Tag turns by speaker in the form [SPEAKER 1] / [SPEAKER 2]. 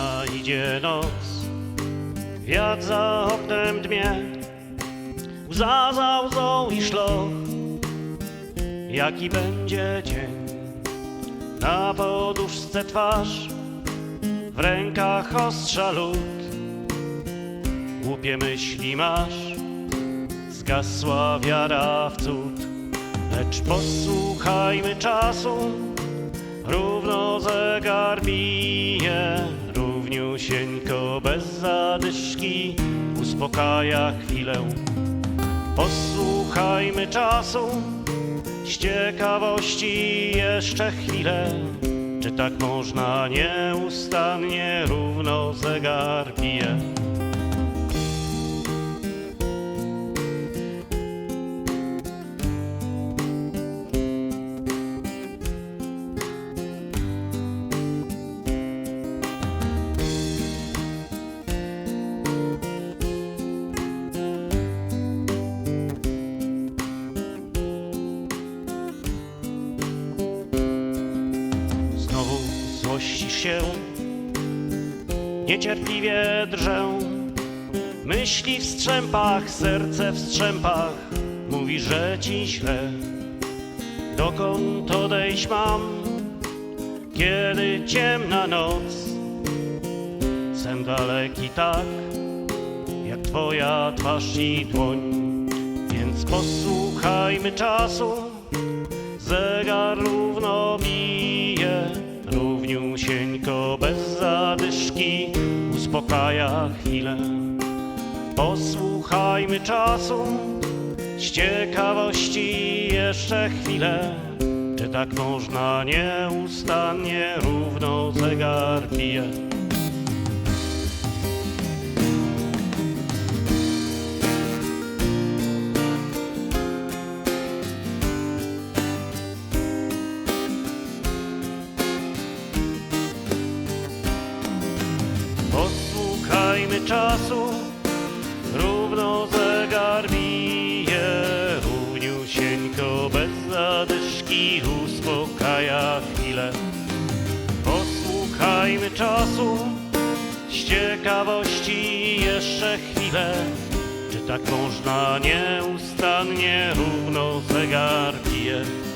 [SPEAKER 1] przyjdzie noc, wiatr za oknem dmie, łza za łzą i szloch. Jaki będzie dzień? Na poduszce twarz, w rękach ostrza lód. Głupie myśli masz, zgasła wiara w cud. Lecz posłuchajmy czasu, równo zegar bije, równiusieńko bez zadyszki uspokaja chwilę. Posłuchajmy czasu, z ciekawości jeszcze chwilę. Czy tak można nieustannie równo zegar bije? Się, niecierpliwie drżę. Myśli w strzępach, serce w strzępach, mówi, że ci źle. Dokąd odejść mam, kiedy ciemna noc? Sen daleki tak, jak twoja twarz i dłoń. Więc posłuchajmy czasu, uspokaja chwilę. Posłuchajmy czasu, z ciekawości jeszcze chwilę. Czy tak można nieustannie równo zegar bije? Czasu, równo zegar bije, równiusieńko bez zadyszki uspokaja chwilę. Posłuchajmy czasu, z ciekawości jeszcze chwilę. Czy tak można nieustannie równo zegar bije?